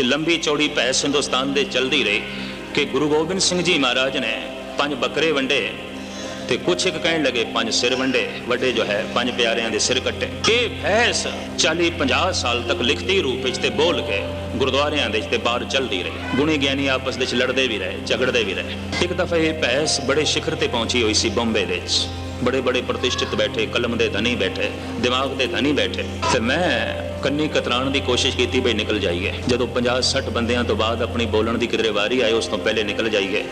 ਤੇ ਲੰਬੀ ਚੌੜੀ ਭੈਸ ਹਿੰਦੁਸਤਾਨ ਦੇ ਚਲਦੀ ਰਹੀ ਕਿ ਗੁਰੂ ਗੋਬਿੰਦ ਸਿੰਘ ਜੀ ਮਹਾਰਾਜ ਨੇ ਪੰਜ ਬੱਕਰੇ ਵੰਡੇ ਤੇ ਕੁਛ ਇੱਕ ਕਹਿਣ ਲੱਗੇ, ਪੰਜ ਸਿਰ ਵੰਡੇ। ਵੱਡੇ ਜੋ ਹੈ, ਪੰਜ ਪਿਆਰਿਆਂ ਦੇ ਸਿਰ ਕੱਟੇ। ਇਹ ਭੈਸ 40 50 ਸਾਲ ਤੱਕ ਲਿਖਤੀ ਰੂਪ ਵਿੱਚ ਤੇ ਬੋਲ ਕੇ ਗੁਰਦੁਆਰਿਆਂ ਦੇ ਤੇ ਬਾਹਰ ਚੱਲਦੀ ਰਹੀ। ਗੁਣੀ ਗਿਆਨੀ ਆਪਸ ਵਿੱਚ ਲੜਦੇ ਵੀ ਰਹੇ, ਝਗੜਦੇ ਵੀ ਰਹੇ। ਇੱਕ ਦਫਾ ਇਹ ਭੈਸ ਬੜੇ ਸਿਖਰ ਤੇ ਪਹੁੰਚੀ ਹੋਈ ਸੀ ਬੰਬੇ ਦੇ ਵਿੱਚ। ਬੜੇ ਬੜੇ ਪ੍ਰਤਿਸ਼ਠਿਤ ਬੈਠੇ, ਕਲਮ ਦੇ ਧਨੀ ਬੈਠੇ, ਦਿਮਾਗ ਦੇ ਧਨੀ ਬੈਠੇ। ਤੇ ਮੈਂ ਕੰਨੀ ਕਤਰਾਣ ਦੀ ਕੋਸ਼ਿਸ਼ ਕੀਤੀ ਬਈ ਨਿਕਲ ਜਾਈਏ। ਜਦੋਂ 50 60 ਬੰਦਿਆਂ ਤੋਂ ਬਾਅਦ ਆਪਣੀ ਬੋਲਣ ਦੀ ਕਿਧਰੇ ਵਾਰੀ ਆਏ, ਉਸ ਤੋਂ ਪਹਿਲੇ ਨਿਕਲ ਜਾਈਏ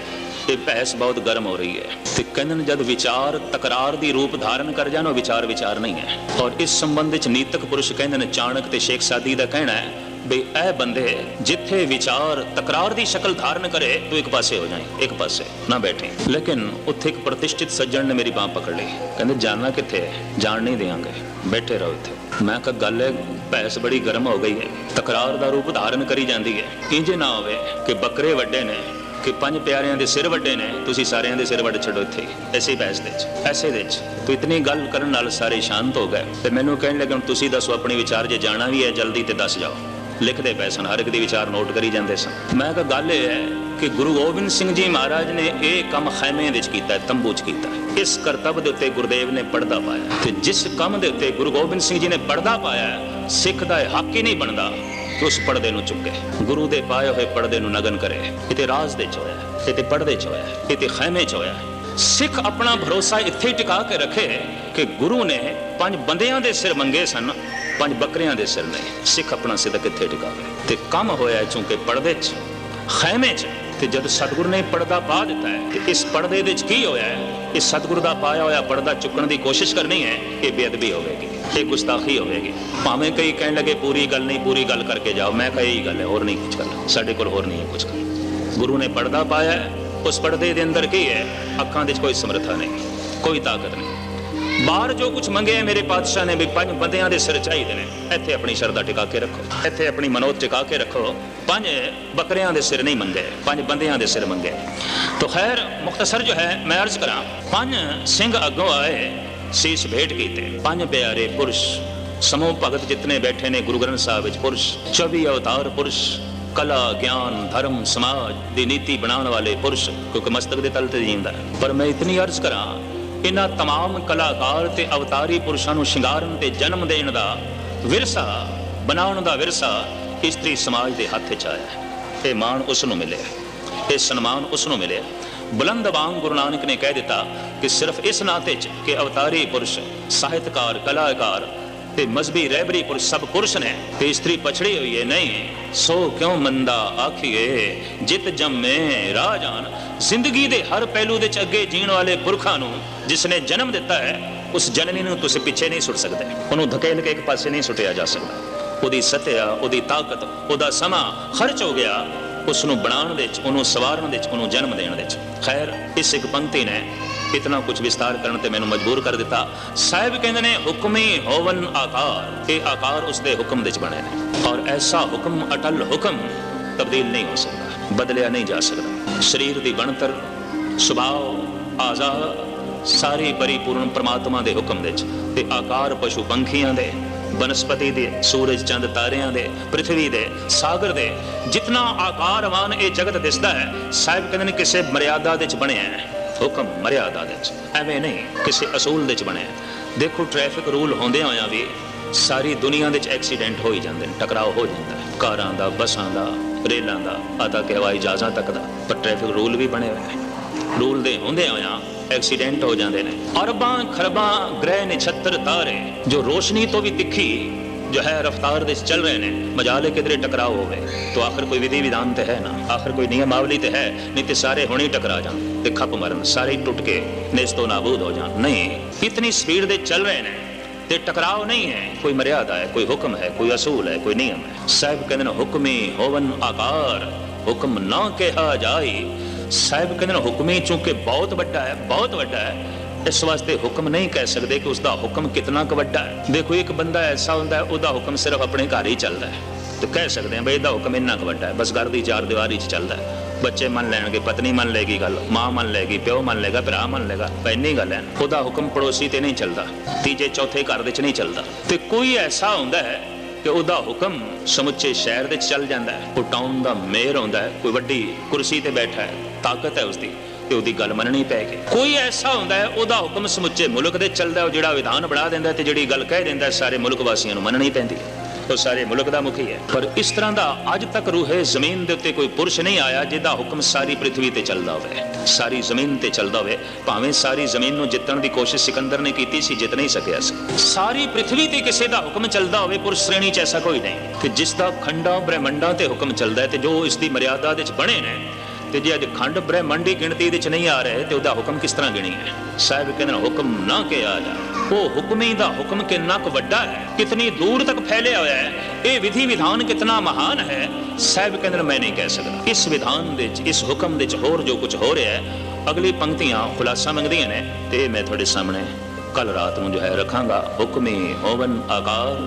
ਇਹ ਬਹਿਸ ਬਹੁਤ ਗਰਮ ਹੋ ਰਹੀ ਹੈ। ਤੇ ਕਹਿੰਦੇ ਜਦ ਵਿਚਾਰ, ਤਕਰਾਰ ਦੀ ਰੂਪ ਧਾਰਨ ਕਰ ਜਾਣ, ਉਹ ਵਿਚਾਰ ਵਿਚਾਰ ਨਹੀਂ ਹੈ। ਔਰ ਇਸ ਸੰਬੰਧ ਵਿੱਚ ਨੀਤਕ ਪੁਰਸ਼ ਕਹਿੰਦੇ ਨੇ, ਚਾਣਕ ਤੇ ਸ਼ੇਖ ਸਾਦੀ ਦਾ ਕਹਿਣਾ ਹੈ ਬਈ ਇਹ ਬੰਦੇ ਜਿੱਥੇ ਵਿਚਾਰ ਤਕਰਾਰ ਦੀ ਸ਼ਕਲ ਧਾਰਨ ਕਰੇ ਤੂੰ ਇੱਕ ਪਾਸੇ ਹੋ ਜਾਏ ਇੱਕ ਪਾਸੇ ਨਾ ਬੈਠੇ। ਲੇਕਿਨ ਉੱਥੇ ਇੱਕ ਪ੍ਰਤਿਸ਼ਠਿਤ ਸੱਜਣ ਨੇ ਮੇਰੀ ਬਾਹ ਪਕੜ ਲਈ। ਕਹਿੰਦੇ ਜਾਣਾ ਕਿੱਥੇ ਹੈ? ਜਾਣ ਨਹੀਂ ਦੇਵਾਂਗੇ ਬੈਠੇ ਰਹੋ ਇੱਥੇ। ਮੈਂ ਕਿਹਾ ਗੱਲ ਹੈ ਭੈਸ ਬੜੀ ਗਰਮ ਹੋ ਗਈ ਹੈ। ਤਕਰਾਰ ਦਾ ਰੂਪ ਧਾਰਨ ਕਰੀ ਜਾਂਦੀ ਹੈ। ਇੰਜ ਨਾ ਹੋਵੇ ਕਿ ਬੱਕਰੇ ਵੱਡੇ ਨੇ ਕਿ ਪੰਜ ਪਿਆਰਿਆਂ ਦੇ ਸਿਰ ਵੱਡੇ ਨੇ ਤੁਸੀਂ ਸਾਰਿਆਂ ਦੇ ਸਿਰ ਵੱਡ ਛੱਡੋ ਇੱਥੇ। ਹੀ, ਐਸੇ ਬੈਸ ਦੇ ਵਿੱਚ ਐਸੇ ਦੇ ਵਿੱਚ। ਤੂੰ ਇਤਨੀ ਗੱਲ ਕਰਨ ਨਾਲ ਸਾਰੇ ਸ਼ਾਂਤ ਹੋ ਗਏ। ਤੇ ਮੈਨੂੰ ਕਹਿਣ ਲੱਗੇ ਹੁਣ ਤੁਸੀਂ ਦੱਸੋ ਆਪਣੇ ਵਿਚਾਰ ਜੇ ਜਾਣਾ ਵੀ ਹੈ ਜਲਦੀ ਤੇ ਦੱਸ ਜਾਓ। ਲਿਖਦੇ ਪਏ ਸਨ ਹਰ ਇੱਕ ਦੀ ਵਿਚਾਰ ਨੋਟ ਕਰੀ ਜਾਂਦੇ ਸਨ। ਮੈਂ ਕਿਹਾ ਗੱਲ ਇਹ ਹੈ ਕਿ ਗੁਰੂ ਗੋਬਿੰਦ ਸਿੰਘ ਜੀ ਮਹਾਰਾਜ ਨੇ ਇਹ ਕੰਮ ਖੈਮੇ ਵਿੱਚ ਕੀਤਾ ਹੈ, ਤੰਬੂ 'ਚ ਕੀਤਾ ਹੈ। ਇਸ ਕਰਤੱਵ ਦੇ ਉੱਤੇ ਗੁਰਦੇਵ ਨੇ ਪਰਦਾ ਪਾਇਆ ਤੇ ਜਿਸ ਕੰਮ ਦੇ ਉੱਤੇ ਗੁਰੂ ਗੋਬਿੰਦ ਸਿੰਘ ਜੀ ਨੇ ਪਰਦਾ ਪਾਇਆ ਸਿੱਖ ਦਾ ਹੱਕ ਹੀ ਨਹੀਂ ਬਣਦਾ ਕਿ ਉਸ ਪਰਦੇ ਨੂੰ ਚੁੱਕੇ। ਗੁਰੂ ਦੇ ਪਾਏ ਹੋਏ ਪਰਦੇ ਨੂੰ ਨਗਨ ਕਰੇ। ਇਹ ਤੇ ਰਾਜ਼ ਦੇ ਚ ਹੋਇਆ ਹੈ, ਇਹ ਪਰਦੇ ਚ ਹੋਇਆ ਹੈ, ਇਹ ਤੇ ਖੈਮੇ ਚ ਹੋਇਆ ਸਿੱਖ ਆਪਣਾ ਭਰੋਸਾ ਇੱਥੇ ਟਿਕਾ ਕੇ ਰੱਖੇ ਕਿ ਗੁਰੂ ਨੇ ਪੰਜ ਬੰਦਿਆਂ ਦੇ ਸਿਰ ਮੰਗੇ ਸਨ ਪੰਜ ਬੱਕਰੀਆਂ ਦੇ ਸਿਰ ਨੇ, ਸਿੱਖ ਆਪਣਾ ਸਿੱਧਾ ਕਿੱਥੇ ਟਿਕਾਵੇ। ਤੇ ਕੰਮ ਹੋਇਆ ਹੈ ਪਰਦੇ ਚ ਖੈਮੇ ਚ, ਤੇ ਜਦ ਸਤਿਗੁਰੂ ਨੇ ਪਰਦਾ ਪਾ ਦਿੱਤਾ ਹੈ, ਤੇ ਇਸ ਪਰਦੇ ਦੇ ਵਿੱਚ ਕੀ ਹੋਇਆ ਹੈ? ਇਹ ਸਤਿਗੁਰੂ ਦਾ ਪਾਇਆ ਹੋਇਆ ਪਰਦਾ ਚੁੱਕਣ ਦੀ ਕੋਸ਼ਿਸ਼ ਕਰਨੀ ਹੈ, ਇਹ ਬੇਅਦਬੀ ਹੋਵੇਗੀ, ਇਹ ਗੁਸਤਾਖੀ ਹੋਵੇਗੀ। ਭਾਵੇਂ ਕਈ ਕਹਿਣ ਲੱਗੇ, ਪੂਰੀ ਗੱਲ ਨਹੀਂ, ਪੂਰੀ ਗੱਲ ਕਰਕੇ ਜਾਓ, ਮੈਂ ਕਹਾਂ ਇਹੀ ਗੱਲ ਹੈ, ਹੋਰ ਨਹੀਂ ਕੁਝ ਕਰਨਾ। ਸਾਡੇ ਕੋਲ ਹੋਰ ਨਹੀਂ ਹੈ ਕੁਝ ਗੁਰੂ ਨੇ ਪਰਦਾ ਪਾਇਆ ਉਸ ਪਰਦੇ ਦੇ ਅੰਦਰ ਕੀ ਹੈ? ਅੱਖਾਂ ਦੇ ਵਿੱਚ ਕੋਈ ਸਮਰੱਥਾ ਨਹੀਂ, ਕੋਈ ਤਾਕਤ ਨਹੀਂ। ਬਾਹਰ ਜੋ ਕੁਝ ਮੰਗਿਆ ਮੇਰੇ ਪਾਤਸ਼ਾਹ ਨੇ ਵੀ ਪੰਜ ਬੰਦਿਆਂ ਦੇ ਸਿਰ ਚਾਹੀਦੇ ਨੇ। ਇੱਥੇ ਆਪਣੀ ਸ਼ਰਧਾ ਟਿਕਾ ਕੇ ਰੱਖੋ। ਇੱਥੇ ਆਪਣੀ ਮਨੋਤ ਟਿਕਾ ਕੇ ਰੱਖੋ। ਪੰਜ ਬੱਕਰਿਆਂ ਦੇ ਸਿਰ ਨਹੀਂ ਮੰਗੇ। ਪੰਜ ਬੰਦਿਆਂ ਦੇ ਸਿਰ ਮੰਗੇ। ਤਾਂ ਖੈਰ ਮੁਖਤਸਰ ਜੋ ਹੈ, ਮੈਂ ਅਰਜ਼ ਕਰਾਂ, ਪੰਜ ਸਿੰਘ ਅੱਗੋਂ ਆਏ, ਸੀਸ ਭੇਟ ਕੀਤੇ। ਪੰਜ ਪਿਆਰੇ ਪੁਰਸ਼, ਸਮੂਹ ਭਗਤ ਜਿਤਨੇ ਬੈਠੇ ਨੇ ਗੁਰੂ ਗ੍ਰੰਥ ਸਾਹਿਬ ਵਿੱਚ ਪੁਰਸ਼ 24 ਅਵਤਾਰ ਪੁਰਸ਼, ਕਲਾ, ਗਿਆਨ, ਧਰਮ, ਸਮਾਜ ਦੀ ਨੀਤੀ ਬਣਾਉਣ ਵਾਲੇ ਪੁਰਸ਼, ਕਿਉਂਕਿ ਮਸਤਕ ਦੇ ਤਲ ਤੇ ਜੀਂਦਾ। ਹੈ। ਪਰ ਮੈਂ ਇਤਨੀ ਅਰਜ਼ ਕਰਾਂ ਇਹਨਾਂ तमाम ਕਲਾਕਾਰ ਤੇ ਅਵਤਾਰੀ ਪੁਰਸ਼ਾਂ ਨੂੰ ਸ਼ਿੰਗਾਰਨ ਤੇ ਜਨਮ ਦੇਣ ਦਾ ਵਿਰਸਾ ਬਣਾਉਣ ਦਾ ਵਿਰਸਾ ਇਸਤਰੀ ਸਮਾਜ ਦੇ ਹੱਥ 'ਚ ਆਇਆ ਹੈ ਇਹ ਮਾਣ ਉਸ ਨੂੰ ਮਿਲਿਆ ਇਹ ਸਨਮਾਨ ਉਸ ਨੂੰ ਮਿਲਿਆ ਬੁਲੰਦ ਵਾਂਗ ਗੁਰੂ ਨਾਨਕ ਨੇ ਕਹਿ ਦਿੱਤਾ ਕਿ ਸਿਰਫ ਇਸ ਨਾਤੇ 'ਚ ਕਿ ਅਵਤਾਰੀ ਪੁਰਸ਼ ਸਾਹਿਤਕਾਰ ਕਲਾਕਾਰ ਤੇ ਮਜ਼ਬੀ ਰਹਿਬਰੀ ਪੁਰਸ਼ ਸਭ ਪੁਰਸ਼ ਨੇ ਤੇ ਇਸਤਰੀ ਪਛੜੀ ਹੋਈ ਹੈ ਨਹੀਂ ਸੋ ਕਿਉਂ ਮੰਦਾ ਆਖੀਏ ਜਿਤ ਜੰਮੇ ਰਾਜਾਨ ਜ਼ਿੰਦਗੀ ਦੇ ਹਰ ਪਹਿਲੂ ਦੇ ਚ ਅੱਗੇ ਜੀਣ ਵਾਲੇ ਪੁਰਖਾਂ ਨੂੰ ਜਿਸ ਨੇ ਜਨਮ ਦਿੱਤਾ ਹੈ ਉਸ ਜਨਨੀ ਨੂੰ ਤੁਸੀਂ ਪਿੱਛੇ ਨਹੀਂ ਸੁੱਟ ਸਕਦੇ ਉਹਨੂੰ ਧਕੇਲ ਕੇ ਇੱਕ ਪਾਸੇ ਨਹੀਂ ਸੁੱਟਿਆ ਜਾ ਸਕਦਾ ਉਹਦੀ ਸਤਿਆ ਉਹਦੀ ਤਾਕਤ ਉਹਦਾ ਸਮਾਂ ਖਰਚ ਹੋ ਗਿਆ ਉਸ ਨੂੰ ਬਣਾਉਣ ਦੇ ਵਿੱਚ ਉਹਨੂੰ ਸਵਾਰਨ ਦੇ ਵਿੱਚ ਉਹਨੂੰ ਜਨਮ ਦੇਣ ਦੇ ਵਿੱਚ ਖੈਰ ਇਸ ਇੱਕ ਪੰਕਤੀ ਨੇ ਇਤਨਾ ਕੁਝ ਵਿਸਤਾਰ ਕਰਨ ਤੇ ਮੈਨੂੰ ਮਜਬੂਰ ਕਰ ਦਿੱਤਾ। ਸਾਹਿਬ ਕਹਿੰਦੇ ਨੇ, ਹੁਕਮੀ ਹੋਵਨ ਆਕਾਰ। ਇਹ ਆਕਾਰ ਉਸ ਦੇ ਹੁਕਮ ਦੇ ਚ ਬਣੇ ਨੇ। ਔਰ ਐਸਾ ਹੁਕਮ, ਅਟਲ ਹੁਕਮ ਤਬਦੀਲ ਨਹੀਂ ਹੋ ਸਕਦਾ, ਬਦਲਿਆ ਨਹੀਂ ਜਾ ਸਕਦਾ। ਸਰੀਰ ਦੀ ਬਣਤਰ, ਸੁਭਾਅ ਆਜ਼ਾ ਸਾਰੇ ਪਰਿਪੂਰਨ ਪ੍ਰਮਾਤਮਾ ਦੇ ਹੁਕਮ ਦੇ ਚ ਤੇ ਆਕਾਰ ਪਸ਼ੂ ਪੰਖੀਆਂ ਦੇ, ਬਨਸਪਤੀ ਦੇ, ਸੂਰਜ ਚੰਦ ਤਾਰਿਆਂ ਦੇ ਪ੍ਰithvi ਦੇ, ਸਾਗਰ ਦੇ, ਜਿਤਨਾ ਆਕਾਰਵਾਨ ਇਹ ਜਗਤ ਦਿਸਦਾ ਹੈ, ਸਾਹਿਬ ਕਹਿੰਦੇ ਨੇ, ਕਿਸੇ ਮਰਿਆਦਾ ਦੇ ਚ ਬਣਿਆ ਹੈ। ਹੁਕਮ ਮਰਿਆਦਾ ਦੇ ਚ ਐਵੇਂ ਨਹੀਂ, ਕਿਸੇ ਅਸੂਲ ਦੇ ਚ ਬਣਿਆ ਦੇਖੋ ਟ੍ਰੈਫਿਕ ਰੂਲ ਹੁੰਦੇ ਹੋਇਆਂ ਵੀ ਸਾਰੀ ਦੁਨੀਆ ਦੇ ਚ ਐਕਸੀਡੈਂਟ ਹੋ ਹੀ ਜਾਂਦੇ ਨੇ, ਟਕਰਾਅ ਹੋ ਜਾਂਦਾ ਹੈ। ਕਾਰਾਂ ਦਾ, ਬੱਸਾਂ ਦਾ, ਰੇਲਾਂ ਦਾ ਆਤਾ ਕਿ ਹਵਾਈ ਜਹਾਜ਼ਾਂ ਤੱਕ ਦਾ। ਪਰ ਟ੍ਰੈਫਿਕ ਰੂਲ ਵੀ ਬਣੇ ਹੋਏ ਨੇ ਰੂਲ ਦੇ ਹੁੰਦੇ ਹੋਇਆਂ ਐਕਸੀਡੈਂਟ ਹੋ ਜਾਂਦੇ ਨੇ। ਅਰਬਾਂ ਖਰਬਾਂ ਗ੍ਰਹਿ ਨਛੱਤਰ ਤਾਰੇ, ਜੋ ਰੋਸ਼ਨੀ ਤੋਂ ਵੀ ਤਿੱਖੀ ਜੋ ਹੈ ਰਫਤਾਰ ਦੇ ਚੱਲ ਰਹੇ ਨੇ ਮਜਾਲੇ ਕਿਧਰੇ ਟਕਰਾਅ ਹੋਵੇ ਤਾਂ ਆਖਰ ਕੋਈ ਵਿਧੀ ਵਿਧਾਨ ਤੇ ਹੈ ਨਾ ਆਖਰ ਕੋਈ ਨਿਯਮਾਵਲੀ ਤੇ ਹੈ ਨਹੀਂ ਤੇ ਸਾਰੇ ਹੁਣੇ ਟਕਰਾ ਜਾਣ ਤੇ ਖੱਪ ਮਰਨ ਸਾਰੇ ਟੁੱਟ ਕੇ ਨੇਸਤੋ ਨਾਬੂਦ ਹੋ ਜਾਣ ਨਹੀਂ ਇਤਨੀ ਸਪੀਡ ਦੇ ਚੱਲ ਰਹੇ ਨੇ ਤੇ ਟਕਰਾਅ ਨਹੀਂ ਹੈ ਕੋਈ ਮਰਿਆਦਾ ਹੈ ਕੋਈ ਹੁਕਮ ਹੈ ਕੋਈ ਅਸੂਲ ਹੈ ਕੋਈ ਨਿਯਮ ਹੈ ਸਾਹਿਬ ਕਹਿੰਦੇ ਨੇ ਹੁਕਮੀ ਹੋਵਨ ਆਕਾਰ ਹੁਕਮ ਨਾ ਕਿਹਾ ਜਾਏ ਸਾਹਿਬ ਕਹਿੰਦੇ ਨੇ ਹੁਕਮੀ ਚੂੰਕਿ ਬਹੁਤ ਵੱਡਾ ਹੈ ਬਹੁਤ ਵੱਡਾ ਹੈ ਇਸ ਵਾਸਤੇ ਹੁਕਮ ਨਹੀਂ ਕਹਿ ਸਕਦੇ ਕਿ ਉਸ ਦਾ ਹੁਕਮ ਕਿਤਨਾ ਕੁ ਵੱਡਾ ਹੈ। ਦੇਖੋ, ਇੱਕ ਬੰਦਾ ਐਸਾ ਹੁੰਦਾ ਹੈ, ਉਹਦਾ ਹੁਕਮ ਸਿਰਫ ਆਪਣੇ ਘਰ ਹੀ ਚੱਲਦਾ ਹੈ। ਤੇ ਕਹਿ ਸਕਦੇ ਹਾਂ ਬਈ ਇਹਦਾ ਹੁਕਮ ਇੰਨਾ ਕੁ ਵੱਡਾ ਹੈ, ਬਸ ਘਰ ਦੀ ਚਾਰ ਦੀਵਾਰੀ 'ਚ ਚੱਲਦਾ ਹੈ। ਬੱਚੇ ਮੰਨ ਲੈਣਗੇ, ਪਤਨੀ ਮੰਨ ਲੇਗੀ ਗੱਲ, ਮਾਂ ਮੰਨ ਲੇਗੀ ਪਿਓ ਮੰਨ ਲੇਗਾ ਭਰਾ ਮੰਨ ਲੇਗਾ ਪਰ ਇੰਨੀ ਗੱਲ ਹੈ। ਉਹਦਾ ਹੁਕਮ ਪੜੋਸੀ ਤੇ ਨਹੀਂ ਚੱਲਦਾ, ਤੀਜੇ, ਚੌਥੇ ਘਰ ਦੇ 'ਚ ਨਹੀਂ ਚੱਲਦਾ। ਤੇ ਕੋਈ ਐਸਾ ਹੁੰਦਾ ਹੈ ਕਿ ਉਹਦਾ ਹੁਕਮ ਸਮੁੱਚੇ ਸ਼ਹਿਰ ਦੇ ਚੱਲ ਜਾਂਦਾ ਹੈ। ਉਹ ਟਾਊਨ ਦਾ ਮੇਅਰ ਹੁੰਦਾ ਹੈ, ਕੋਈ ਵੱਡੀ ਕੁਰਸੀ ਤੇ ਬੈਠਾ ਹੈ, ਤਾਕਤ ਹੈ ਉਸਦੀ। ਤੇ ਉਹਦੀ ਗੱਲ ਮੰਨਣੀ ਪੈਗੀ ਕੋਈ ਐਸਾ ਹੁੰਦਾ ਹੈ, ਉਹਦਾ ਹੁਕਮ ਸਮੁੱਚੇ ਮੁਲਕ ਦੇ ਚੱਲਦਾ ਉਹ ਜਿਹੜਾ ਵਿਧਾਨ ਬਣਾ ਦਿੰਦਾ ਤੇ ਜਿਹੜੀ ਗੱਲ ਕਹਿ ਦਿੰਦਾ ਸਾਰੇ ਮੁਲਕ ਵਾਸੀਆਂ ਨੂੰ ਮੰਨਣੀ ਪੈਂਦੀ ਉਹ ਸਾਰੇ ਮੁਲਕ ਦਾ ਮੁਖੀ ਹੈ। ਪਰ ਇਸ ਤਰ੍ਹਾਂ ਦਾ ਅੱਜ ਤੱਕ ਰੂਹੇ ਜ਼ਮੀਨ ਦੇ ਉੱਤੇ ਕੋਈ ਪੁਰਸ਼ ਨਹੀਂ ਆਇਆ, ਜਿਹਦਾ ਹੁਕਮ ਸਾਰੀ ਪ੍ਰithvi ਤੇ ਚੱਲਦਾ ਹੋਵੇ। ਸਾਰੀ ਜ਼ਮੀਨ ਤੇ ਚੱਲਦਾ ਹੋਵੇ, ਭਾਵੇਂ ਸਾਰੀ ਜ਼ਮੀਨ ਨੂੰ ਜਿੱਤਣ ਦੀ ਕੋਸ਼ਿਸ਼ ਸਿਕੰਦਰ ਨੇ ਕੀਤੀ ਸੀ, ਜਿੱਤ ਨਹੀਂ ਸਕਿਆ ਸੀ। ਸਾਰੀ ਪ੍ਰithvi ਤੇ ਕਿਸੇ ਦਾ ਹੁਕਮ ਚੱਲਦਾ ਹੋਵੇ, ਪੁਰਸ਼ ਸ਼੍ਰੇਣੀ ਚ ਐਸਾ ਕੋਈ ਨਹੀਂ। ਕਿ ਜਿਸ ਦਾ ਖੰਡਾਂ, ਬ੍ਰਹਿਮੰਡਾਂ ਤੇ ਹੁਕਮ ਚੱਲਦਾ ਹੈ ਤੇ ਜੋ ਇਸ ਦੀ ਮਰਿਆਦਾ ਦੇ ਵਿੱਚ ਬਣੇ ਨੇ ਤੇ ਜੇ ਅੱਜ ਖੰਡ ਬ੍ਰਹਿਮੰਡੀ ਗਿਣਤੀ ਵਿੱਚ ਨਹੀਂ ਆ ਰਹੇ, ਤੇ ਉਹਦਾ ਹੁਕਮ ਕਿਸ ਤਰ੍ਹਾਂ ਗਿਣੀ ਸਾਹਿਬ ਕਹਿੰਦੇ ਹੁਕਮ ਨਾ ਕਿਹਾ ਜਾ ਉਹ ਹੁਕਮੀ ਦਾ ਹੁਕਮ ਕਿੰਨਾ ਕੁ ਵੱਡਾ ਹੈ, ਕਿਤਨੀ ਦੂਰ ਤੱਕ ਫੈਲਿਆ ਹੋਇਆ ਹੈ, ਇਹ ਵਿਧੀ ਵਿਧਾਨ ਕਿਤਨਾ ਮਹਾਨ ਹੈ? ਸਾਹਿਬ ਕਹਿੰਦੇ ਮੈਂ ਨਹੀਂ ਕਹਿ ਸਕਦਾ। ਇਸ ਵਿਧਾਨ ਦੇ ਵਿੱਚ, ਇਸ ਹੁਕਮ ਦੇ ਵਿੱਚ ਹੋਰ ਜੋ ਕੁਝ ਹੋ ਰਿਹਾ ਹੈ, ਅਗਲੀ ਪੰਕਤੀਆਂ ਖੁਲਾਸਾ ਮੰਗਦੀਆਂ ਨੇ, ਤੇ ਮੈਂ ਤੁਹਾਡੇ ਸਾਹਮਣੇ ਕੱਲ ਰਾਤ ਨੂੰ ਜੋ ਹੈ ਰੱਖਾਂਗਾ। ਹੁਕਮੀ ਹੋਵਨ ਆਕਾਰ,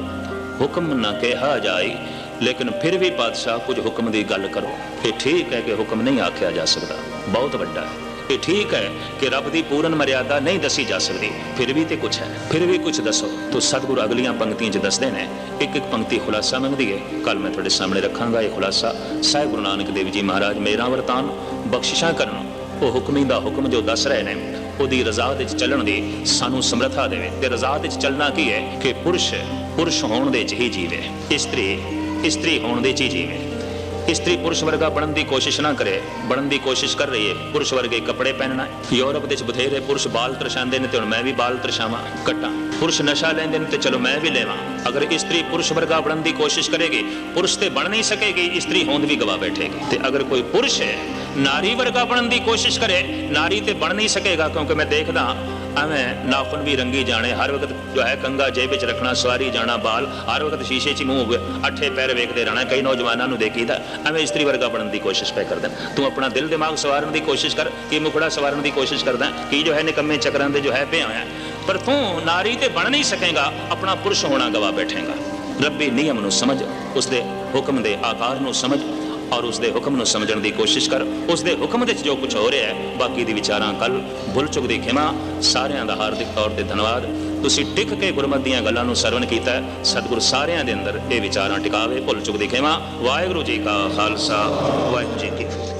ਹੁਕਮ ਨਾ ਕਿਹਾ ਜਾਏ ਲੇਕਿਨ ਫਿਰ ਵੀ ਪਾਤਸ਼ਾਹ ਕੁਝ ਹੁਕਮ ਦੀ ਗੱਲ ਕਰੋ। ਇਹ ਠੀਕ ਹੈ ਕਿ ਹੁਕਮ ਨਹੀਂ ਆਖਿਆ ਜਾ ਸਕਦਾ। ਬਹੁਤ ਵੱਡਾ ਹੈ। ਇਹ ਠੀਕ ਹੈ ਕਿ ਰੱਬ ਦੀ ਪੂਰਨ ਮਰਿਆਦਾ ਨਹੀਂ ਦੱਸੀ ਜਾ ਸਕਦੀ। ਫਿਰ ਵੀ ਤੇ ਕੁਝ ਹੈ। ਫਿਰ ਵੀ ਕੁਝ ਦੱਸੋ। ਤੋ ਸਤਿਗੁਰੂ ਅਗਲੀਆਂ ਪੰਕਤੀਆਂ 'ਚ ਦੱਸਦੇ ਨੇ। ਇੱਕ ਇੱਕ ਪੰਕਤੀ ਖੁਲਾਸਾ ਮੰਗਦੀ ਹੈ ਕੱਲ ਮੈਂ ਤੁਹਾਡੇ ਸਾਹਮਣੇ ਰੱਖਾਂਗਾ ਇਹ ਖੁਲਾਸਾ। ਸਾਹਿਬ ਗੁਰੂ ਨਾਨਕ ਦੇਵ ਜੀ ਮਹਾਰਾਜ, ਮੇਰਾ ਵਰਤਾਨ ਬਖਸ਼ਿਸ਼ਾਂ ਕਰਨ। ਉਹ ਹੁਕਮੀ ਦਾ ਹੁਕਮ ਜੋ ਦੱਸ ਰਹੇ ਨੇ, ਉਹਦੀ ਰਜ਼ਾ ਦੇ ਵਿੱਚ ਚੱਲਣ ਦੀ ਸਾਨੂੰ ਸਮਰੱਥਾ ਦੇਵੇ। ਤੇ ਰਜ਼ਾ ਦੇ ਵਿੱਚ ਚੱਲਣਾ ਕੀ ਹੈ ਕਿ ਪੁਰਸ਼ ਪੁਰਸ਼ ਹੋਣ ਦੇ ਚ ਹੀ ਜੀਵੇ। ਇਸਤਰੀ ਇਸਤਰੀ ਹੋਣ ਦੇ ਚ ਹੀ ਇਸਤਰੀ ਪੁਰਸ਼ ਵਰਗਾ ਬਣਨ ਦੀ ਕੋਸ਼ਿਸ਼ ਨਾ ਕਰੇ, ਬਣਨ ਦੀ ਕੋਸ਼ਿਸ਼ ਕਰ ਰਹੀ ਹੈ। ਪੁਰਸ਼ ਵਰਗੇ ਕੱਪੜੇ ਪਹਿਨਣਾ, ਯੂਰਪ ਦੇ ਚ ਬਥੇਰੇ ਪੁਰਸ਼ ਬਾਲ ਤਰਸ਼ਾਉਂਦੇ ਨੇ ਤੇ ਹੁਣ ਮੈਂ ਵੀ ਬਾਲ ਤਰਸ਼ਾਵਾਂ, ਕੱਟਾਂ। ਪੁਰਸ਼ ਨਸ਼ਾ ਲੈਂਦੇ ਨੇ ਤੇ ਚਲੋ ਮੈਂ ਵੀ ਲੈਵਾਂ। ਅਗਰ ਇਸਤਰੀ ਪੁਰਸ਼ ਵਰਗਾ ਬਣਨ ਦੀ ਕੋਸ਼ਿਸ਼ ਕਰੇਗੀ, ਪੁਰਸ਼ ਤੇ ਬਣ ਨਹੀਂ ਸਕੇਗੀ, ਇਸਤਰੀ ਹੋਂਦ ਵੀ ਗਵਾ ਬੈਠੇਗੀ। ਤੇ ਅਗਰ ਕੋਈ ਪੁਰਸ਼ ਹੈ, ਨਾਰੀ ਵਰਗਾ ਬਣਨ ਦੀ ਕੋਸ਼ਿਸ਼ ਕਰੇ, ਨਾਰੀ ਤੇ ਬਣ ਨਹੀਂ ਸਕੇਗਾ, ਕਿਉਂਕਿ ਮੈਂ ਦੇਖਦਾ ਐਵੇਂ ਨਾਖੁਨ ਵੀ ਰੰਗੀ ਜਾਣੇ, ਹਰ ਵਕਤ ਜੋ ਹੈ ਕੰਗਾ ਜੇਬ ਵਿੱਚ ਰੱਖਣਾ, ਸਵਾਰੀ ਜਾਣਾ, ਬਾਲ, ਹਰ ਵਕਤ ਸ਼ੀਸ਼ੇ 'ਚ ਹੀ ਮੂੰਹ ਅੱਠੇ ਪੈਰ ਵੇਖਦੇ ਰਹਿਣਾ, ਕਈ ਨੌਜਵਾਨਾਂ ਨੂੰ ਦੇਖੀਦਾ ਐਵੇਂ ਇਸਤਰੀ ਵਰਗਾ ਬਣਨ ਦੀ ਕੋਸ਼ਿਸ਼ ਪੈ ਕਰਦੇ ਤੂੰ ਆਪਣਾ ਦਿਲ ਦਿਮਾਗ ਸਵਾਰਨ ਦੀ ਕੋਸ਼ਿਸ਼ ਕਰ, ਕੀ ਮੁਖੜਾ ਸਵਾਰਨ ਦੀ ਕੋਸ਼ਿਸ਼ ਕਰਦਾ ਹੈ? ਕੀ ਜੋ ਹੈ ਨਿਕੰਮੇ ਚੱਕਰਾਂ ਦੇ ਜੋ ਹੈ ਪਿਆ ਹੋਇਆ ਪਰ ਤੂੰ ਨਾਰੀ ਤੇ ਬਣ ਨਹੀਂ ਸਕੇਗਾ, ਆਪਣਾ ਪੁਰਸ਼ ਹੋਣਾ ਗਵਾ ਬੈਠੇਗਾ ਰੱਬੀ ਨਿਯਮ ਨੂੰ ਸਮਝ, ਉਸਦੇ ਹੁਕਮ ਦੇ ਆਕਾਰ ਨੂੰ ਸਮਝ ਔਰ ਉਸ ਦੇ ਹੁਕਮ ਨੂੰ ਸਮਝਣ ਦੀ ਕੋਸ਼ਿਸ਼ ਕਰ। ਉਸ ਦੇ ਹੁਕਮ ਦੇ ਵਿੱਚ ਜੋ ਕੁਝ ਹੋ ਰਿਹਾ ਹੈ, ਬਾਕੀ ਦੀ ਵਿਚਾਰਾਂ ਕੱਲ ਭੁੱਲ ਚੁੱਕ ਦੀ ਖਿਮਾ। ਸਾਰਿਆਂ ਦਾ ਹਾਰਦਿਕ ਤੌਰ ਤੇ ਧੰਨਵਾਦ। ਤੁਸੀਂ ਟਿਕ ਕੇ ਗੁਰਮਤਿ ਦੀਆਂ ਗੱਲਾਂ ਨੂੰ ਸਰਵਣ ਕੀਤਾ ਸਤਿਗੁਰ ਸਾਰਿਆਂ ਦੇ ਅੰਦਰ ਇਹ ਵਿਚਾਰਾਂ ਟਿਕਾਵੇ, ਭੁੱਲ ਚੁੱਕ ਦੀ ਖਿਮਾ। ਵਾਹਿਗੁਰੂ ਜੀ ਕਾ ਖਾਲਸਾ। ਵਾਹਿਗੁਰੂ ਜੀ ਕੀ ਫਤਿਹ।